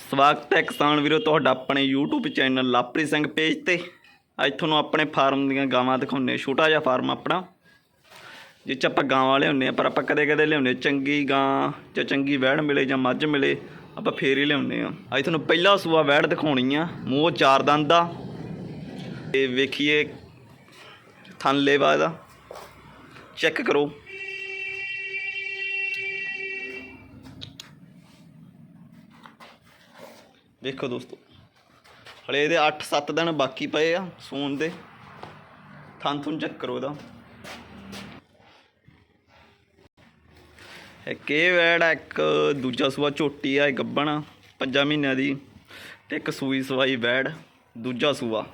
ਸਵਾਗਤ ਹੈ ਕਿਸਾਨ ਵੀਰੋ, ਤੁਹਾਡਾ ਆਪਣੇ YouTube channel Lapri Singh page ਤੇ। ਅੱਜ ਤੁਹਾਨੂੰ ਆਪਣੇ ਫਾਰਮ ਦੀਆਂ ਗਾਵਾਂ ਦਿਖਾਉਂਦੇ ਛੋਟਾ ਜਿਹਾ ਫਾਰਮ ਆਪਣਾ ਜਿਹ 'ਚ ਆਪਾਂ ਗਾਵਾਂ ਲਿਆਉਂਦੇ ਹਾਂ, ਪਰ ਆਪਾਂ ਕਦੇ ਕਦੇ ਲਿਆਉਂਦੇ ਚੰਗੀ ਗਾਂ ਜਾਂ ਚੰਗੀ ਵੈੜ ਮਿਲੇ ਜਾਂ ਮੱਝ ਮਿਲੇ, ਆਪਾਂ ਫੇਰ ਹੀ ਲਿਆਉਂਦੇ ਹਾਂ। ਅੱਜ ਤੁਹਾਨੂੰ ਪਹਿਲਾ ਸੂਆ ਵਹਿੜ ਦਿਖਾਉਣੀ ਆ, ਮੂੰਹ ਚਾਰ ਦੰਦ ਦਾ। ਤੇ ਵੇਖੀਏ ਥਣ ਲੇਵਾ ਇਹਦਾ। ਚੈੱਕ ਕਰੋ। ਵੇਖੋ ਦੋਸਤੋ। ਹਲੇ ਇਹਦੇ 8-7 ਦਿਨ ਬਾਕੀ ਪਏ ਆ ਸੂਣ ਦੇ। ਥਣ ਥੁਣ ਚੈੱਕ ਕਰੋ ਇਹਦਾ। ਇੱਕ ਇਹ ਵੈੜ ਆ, ਇੱਕ ਦੂਜਾ ਸੂਆ ਝੋਟੀ ਆ ਇਹ ਗੱਬਣ ਪੰਜਾਂ ਮਹੀਨਿਆਂ ਦੀ ਤੇ ਇੱਕ ਸੂਈ ਸਵਾਈ ਵੈੜ ਦੂਜਾ ਸੂਆ।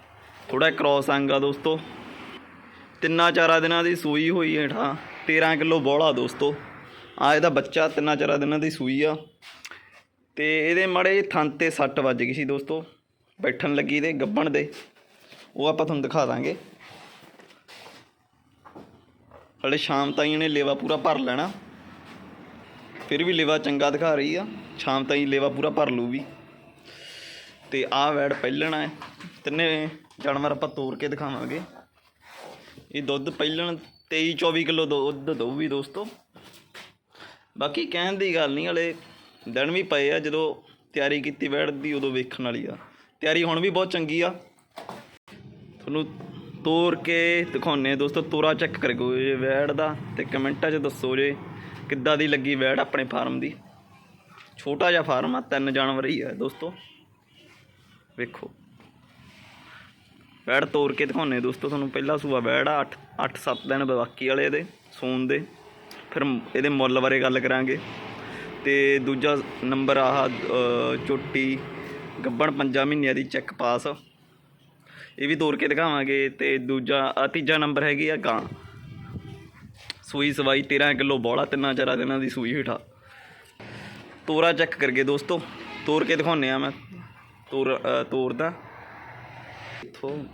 ਥੋੜਾ ਕ੍ਰੋਸ ਅੰਗ ਆ ਦੋਸਤੋ। ਤਿੰਨਾਂ ਚਾਰਾਂ ਦਿਨਾਂ ਦੀ ਸੂਈ ਹੋਈ ਹੇਠਾਂ 13 ਕਿਲੋ ਬੋਲਾ ਦੋਸਤੋ। ਆ ਇਹਦਾ ਬੱਚਾ ਤਿੰਨਾਂ ਚਾਰਾਂ ਦਿਨਾਂ ਦੀ ਸੂਈ ਆ। ਤੇ ਇਹਦੇ ਮੜੇ ਥਣ ਤੇ ਸੱਟ ਵੱਜ ਗਈ ਸੀ ਦੋਸਤੋ। ਬੈਠਣ ਲੱਗੀ ਤੇ ਗੱਬਣ ਦੇ। ਉਹ ਆਪਾਂ ਤੁਹਾਨੂੰ ਦਿਖਾ ਦਾਂਗੇ। ਹਲੇ ਸ਼ਾਮ ਤਾਈਂ ਇਹਨੇ ਲੇਵਾ ਪੂਰਾ ਭਰ ਲੈਣਾ। ਫਿਰ ਵੀ ਲੇਵਾ ਚੰਗਾ ਦਿਖਾ ਰਹੀ ਆ। ਸ਼ਾਮ ਤਾਈਂ ਲੇਵਾ ਪੂਰਾ ਭਰ ਲੂ ਵੀ। ਤੇ ਆਹ ਵੈੜ ਪਹਿਲਣਾ ਹੈ ਤਿੰਨੇ ਜਾਨਵਰ ਆਪਾਂ ਤੋੜ ਕੇ ਦਿਖਾਵਾਂਗੇ। ਇਹ ਦੁੱਧ ਪਹਿਲਣ 23 24 ਕਿਲੋ ਦੁੱਧ ਦਊ ਵੀ ਦੋਸਤੋ। ਬਾਕੀ ਕਹਿਣ ਦੀ ਗੱਲ ਨਹੀਂ, ਹਲੇ ਦਿਨ ਵੀ ਪਏ ਆ, ਜਦੋਂ ਤਿਆਰੀ ਕੀਤੀ ਵੈੜ ਦੀ, ਉਦੋਂ ਵੇਖਣ ਵਾਲੀ ਆ। ਤਿਆਰੀ ਹੁਣ ਵੀ ਬਹੁਤ ਚੰਗੀ ਆ। ਤੁਹਾਨੂੰ ਤੋਰ ਕੇ ਦਿਖਾਉਨੇ ਦੋਸਤੋ, ਤੋਰਾ ਚੈੱਕ ਕਰਿਓ ਜੇ ਵੈੜ ਦਾ ਤੇ ਕਮੈਂਟਾਂ 'ਚ ਦੱਸੋ ਜੇ ਕਿੱਦਾਂ ਦੀ ਲੱਗੀ ਵੈੜ ਆਪਣੇ ਫਾਰਮ ਦੀ। ਛੋਟਾ ਜਿਹਾ ਫਾਰਮ ਆ, ਤਿੰਨ ਜਾਨਵਰ ਹੀ ਆ ਦੋਸਤੋ। ਵੇਖੋ। ਵੈੜ ਤੋਰ ਕੇ ਦਿਖਾਉਨੇ ਦੋਸਤੋ, ਤੁਹਾਨੂੰ ਪਹਿਲਾ ਸੂਆ ਵੈੜ ਆ 8 8-7 ਦਿਨ ਬਾਕੀ ਵਾਲੇ ਇਹਦੇ, ਸੂਣ ਦੇ। ਫਿਰ ਇਹਦੇ ਮੁੱਲ ਬਾਰੇ ਗੱਲ ਕਰਾਂਗੇ। ਤੇ ਦੂਜਾ ਨੰਬਰ ਆਹ ਚੋਟੀ ਗੱਬਣ ਪੰਜਾਂ ਮਹੀਨਿਆਂ ਦੀ ਚੈੱਕ ਪਾਸ ਇਹ ਵੀ ਤੋੜ ਕੇ ਦਿਖਾਵਾਂਗੇ ਤੇ ਦੂਜਾ, ਆਹ, ਤੀਜਾ ਨੰਬਰ ਹੈਗੀ ਆ ਗਾਂ। ਸੂਈ ਸਵਾਈ 13 ਕਿਲੋ ਬੋਲਾ ਤਿੰਨਾਂ ਚਾਰਾਂ ਦਿਨਾਂ ਦੀ ਸੂਈ ਹੇਠਾ। ਤੋਰਾ ਚੈੱਕ ਕਰਕੇ ਦੋਸਤੋ, ਤੋੜ ਕੇ ਦਿਖਾਉਨੇ ਆ ਮੈਂ। ਤੋਰ ਤੋਰਦਾ। ਇੱਥੋਂ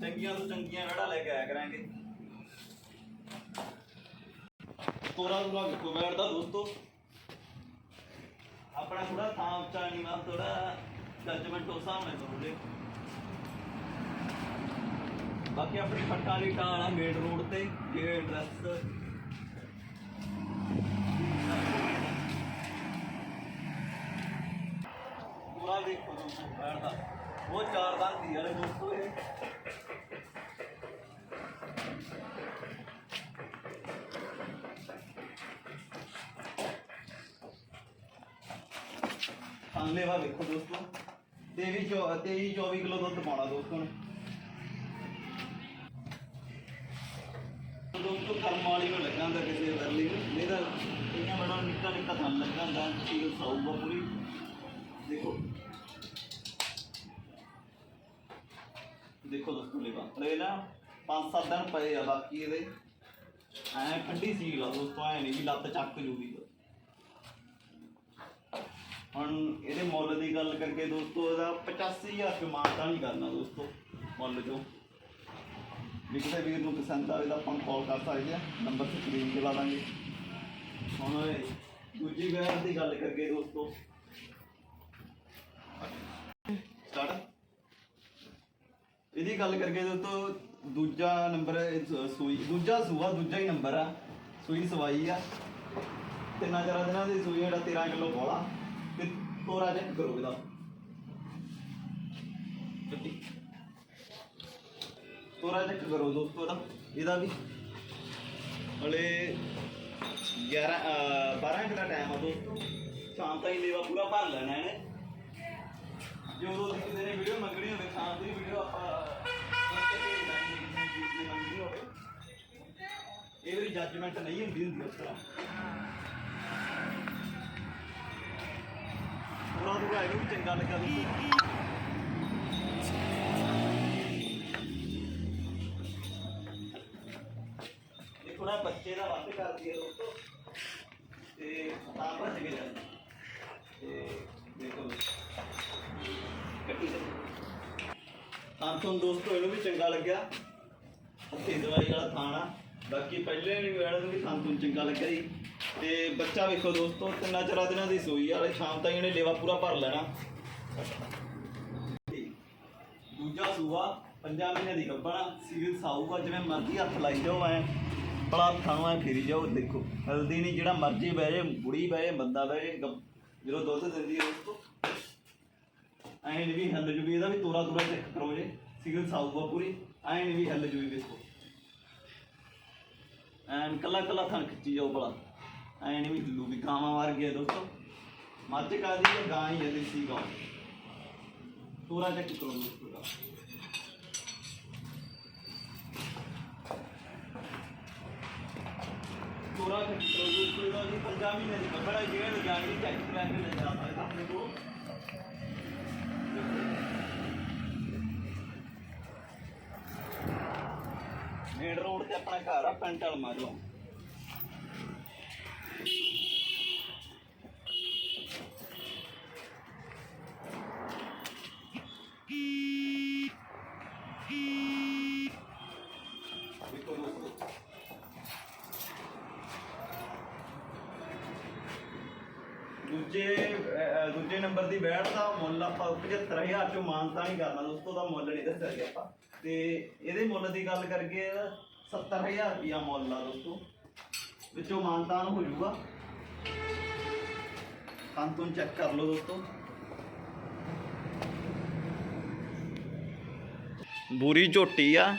ਚੰਗੀਆਂ ਤੋਂ ਚੰਗੀਆਂ ਵੜਾ ਲੈ ਕੇ ਆਇਆ ਕਰਾਂਗੇ। ਤੋਰਾ ਤੁਰਾ ਵੇਖੋ, ਬੈਠਦਾ ਦੋਸਤੋ। ਆਪਣਾ ਥੋੜਾ ਥਾਂ ਉੱਚਾ ਨਹੀਂ ਵਾ ਥੋੜਾ ਜੱਜਮੈਂਟ ਉਸ ਹਿਸਾਬ ਨਾਲ ਬਾਕੀ ਆਪਣੀ ਫੱਟਾ ਵਾਲੀ ਟਾਲ ਮੇਨ ਰੋਡ ਤੇ, ਜੇ ਐਡਰੈਸ ਪੂਰਾ ਦੇਖੋ ਦੋਸਤੋ, ਬੈਠਦਾ। ਉਹ ਚਾਰ ਦੰਦ ਦੀ ਵਾਲੇ ਦੋਸਤੋ ਇਹ। ਖਾਂਲੇ ਵੇਖੋ ਦੋਸਤੋ। ਤੇ ਵੀ 23 24 ਕਿਲੋ ਦੁੱਧ ਪਾਉਣਾ ਦੋਸਤੋ ਨੇ ਦੋਸਤੋ ਕਰਮ ਵਾਲੀ ਨੂੰ ਲੱਗਾਂਦਾ ਕਿਸੇ ਵਰਲੀ ਨਹੀਂ ਤਾਂ ਕਈਆਂ ਬੜਾ ਨਿੱਕਾ ਨਿੱਕਾ ਥਣ ਲੱਗਾਂਦਾ ਚੀਜ਼ ਸਾਊਗਾ ਪੂਰੀ। ਦੇਖੋ। ਦੇਖੋ ਦੋਸਤੋ ਲੈਵਾ। ਪਰ ਇਹ ਨਾ 5-7 ਦਿਨ ਪਏ ਆ ਬਾਕੀ ਇਹਦੇ। ਐ ਠੰਡੀ ਸੀਲ ਆ ਦੋਸਤੋ, ਐ ਨਹੀਂ ਵੀ ਲੱਤ ਚੱਕ ਜੂਗੀ। ਹੁਣ ਇਹਦੇ ਮੁੱਲ ਦੀ ਗੱਲ ਕਰਕੇ ਦੋਸਤੋ, ਇਹਦਾ 85000 ਰੁਪਏ ਮਾਨਤਾ ਨਹੀਂ ਕਰਨਾ ਦੋਸਤੋ, ਮੁੱਲ ਜੋ ਵੀ ਕਿਸੇ ਵੀਰ ਨੂੰ ਪਸੰਦ ਆਵੇ ਤਾਂ ਆਪਾਂ ਕਾਲ ਕਰ ਸਕਦੇ ਆ ਨੰਬਰ ਸਕਰੀਨ ਤੇ ਲਾ ਦਾਂਗੇ। ਹੁਣ ਦੂਜੀ ਵੈਰ ਦੀ ਗੱਲ ਕਰਕੇ ਦੋਸਤੋ। ਸਟਾਰਟ ਇਹਦੀ ਗੱਲ ਕਰਕੇ ਦੋਸਤੋ, ਦੂਜਾ ਨੰਬਰ ਸੂਈ, ਦੂਜਾ ਸੂਆ, ਦੂਜਾ ਹੀ ਨੰਬਰ ਆ। ਸੂਈ ਸਵਾਈ ਆ। ਤਿੰਨਾਂ ਚਾਰਾਂ ਦਿਨਾਂ ਦੀ ਸੂਈ ਜਿਹੜਾ 13 ਕਿਲੋ ਬੋਲਾ। ਤੇ ਤੋਰਾ ਚੈੱਕ ਕਰੋ ਇਹਦਾ। ਤੋਰਾ ਚੈੱਕ ਕਰੋ ਦੋਸਤੋ ਇਹਦਾ ਇਹਦਾ ਵੀ। ਹਲੇ 11 12 ਦਾ ਟਾਈਮ ਆ ਦੋਸਤੋ। ਸ਼ਾਮ ਤਾਈਂ ਲੇਵਾ ਪੂਰਾ ਭਰ ਲੈਣਾ ਇਹਨੇ। ਜੇ ਉਦੋਂ ਦੀ ਕਿਸੇ ਨੇ ਵੀਡੀਓ ਮੰਗਣੀ ਹੋਵੇ, ਸ਼ਾਮ ਦੀ ਵੀਡੀਓ ਆਪਾਂ ਇਹ ਵਾਰੀ ਜੱਜਮੈਂਟ ਨਹੀਂ ਹੁੰਦੀ ਹੁੰਦੀ ਉਸ ਤਰ੍ਹਾਂ। ਥੋੜਾ ਥੋੜਾ ਇਹਨੂੰ ਵੀ ਚੰਗਾ ਲੱਗਾ ਦੋਸਤੋ ਇਹ ਥੋੜਾ ਬੱਚੇ ਦਾ ਵੱਧ ਕਰਦੀ ਹੈ ਦੋਸਤੋ। ਤੇ ਤਾਂ ਭੱਜ ਕੇ ਤੇ ਦੇਖੋ। ਕੱਟੀ ਤਾਂ ਤੁਹਾਨੂੰ ਦੋਸਤੋ, ਇਹਨੂੰ ਵੀ ਚੰਗਾ ਲੱਗਿਆ। ਹੱਥੀ ਦਵਾਈ ਵਾਲਾ ਥਾਣਾ ਬਾਕੀ ਪਹਿਲੇ ਵੀ ਵੈੜ ਨੂੰ ਵੀ ਖਾਣ ਚੰਗਾ ਲੱਗਿਆ ਜੀ। ਤੇ ਬੱਚਾ ਵੇਖੋ ਦੋਸਤੋ ਤਿੰਨਾਂ ਚਾਰਾਂ ਦਿਨਾਂ ਦੀ ਸੂਈ ਆ, ਸ਼ਾਮ ਤਾਈਂ ਇਹਨੇ ਲੇਵਾ ਪੂਰਾ ਭਰ ਲੈਣਾ। ਦੂਜਾ ਸੂਆ ਪੰਜਾਂ ਮਹੀਨੇ ਦੀ ਗੱਭਣਾ ਸੀਲ ਸਾਊਗਾ ਜਿਵੇਂ ਮਰਜ਼ੀ ਹੱਥ ਲਾਈ ਜਾਓ ਐ ਬੜਾ ਥਾਂ ਫੇਰੀ ਜਾਓ ਦੇਖੋ ਹਲਦੀ ਨਹੀਂ ਜਿਹੜਾ ਮਰਜ਼ੀ ਬਹਿ ਜੇ ਬੁੜੀ ਬਹਿ ਜੇ ਬੰਦਾ ਬਹਿ ਜੇ ਜਦੋਂ ਦੁੱਧ ਦਿੰਦੀ ਹੈ ਦੋਸਤੋ ਐਂ ਨੀ ਵੀ ਹੱਲ ਜੂਗੀ ਇਹਦਾ ਵੀ ਤੋਰਾ ਤੋਰਾ ਚੈੱਕ ਕਰੋ ਜੇ ਸੀਲ ਸਾਊਗਾ ਪੂਰੀ ਐਂ ਨੀ ਵੀ ਹੱਲ ਜੂਗੀ ਦੇਖੋ ਐਨ ਕੱਲਾ ਕੱਲਾ ਥਣ ਖਿੱਚੀ ਜਾਓ ਭਲਾ। ਐਂ ਨੀ ਵੀ ਹਿੱਲੂਗੀ ਗਾਵਾਂ ਵਰਗੇ ਗਿਆ ਦੋਸਤੋ। ਮੱਝ ਕਾਦੀ ਹੈ ਗਾਂ ਹੀ ਹੈ ਦੇਸੀ ਗਾਂ। ਪੂਰਾ ਚੈੱਕ ਕਰੋ ਦੋਸਤੋ ਦਾ ਚੈੱਕ ਕਰੋ ਦੋਸਤੋ ਜੀ ਪੰਜਾਬੀ ਨੇ ਕੱਪੜਾ ਜਿਹੜੇ ਲਗਾਣੀ ਚੈੱਕ ਕਰਾ ਲੈ ਜਾ ਸਕਦਾ ਆਪਣੇ ਕੋਲ। ਮੇਨ ਰੋਡ ਤੇ ਆਪਣਾ ਘਰ ਆ, ਪਿੰਡ ਮਾਰੋ ਦੇਖੋ ਦੋਸਤੋ ਦੂਜੇ ਅਹ, ਦੂਜੇ ਨੰਬਰ ਦੀ ਬੈਠ ਦਾ ਮੁੱਲ ਆਪਾਂ 75000 ਚੋਂ ਮਾਨਤਾ ਨਹੀਂ ਕਰਨਾ ਦੋਸਤੋ ਦਾ ਮੁੱਲ ਨਹੀਂ ਦੱਸਿਆ ਜੀ ਆਪਾਂ। ਤੇ ਇਹਦੇ ਮੁੱਲ ਦੀ ਗੱਲ ਕਰਕੇ 70000 ਰੁਪਿਆ ਮੁੱਲ ਆ ਦੋਸਤੋ। ਵਿੱਚੋਂ ਮਾਨਤਾਨ ਹੋ ਜਾਊਗਾ। ਕੰਤੋਂ ਚੈੱਕ ਕਰ ਲਓ ਦੋਸਤੋ। ਬੂਰੀ ਝੋਟੀ ਆ।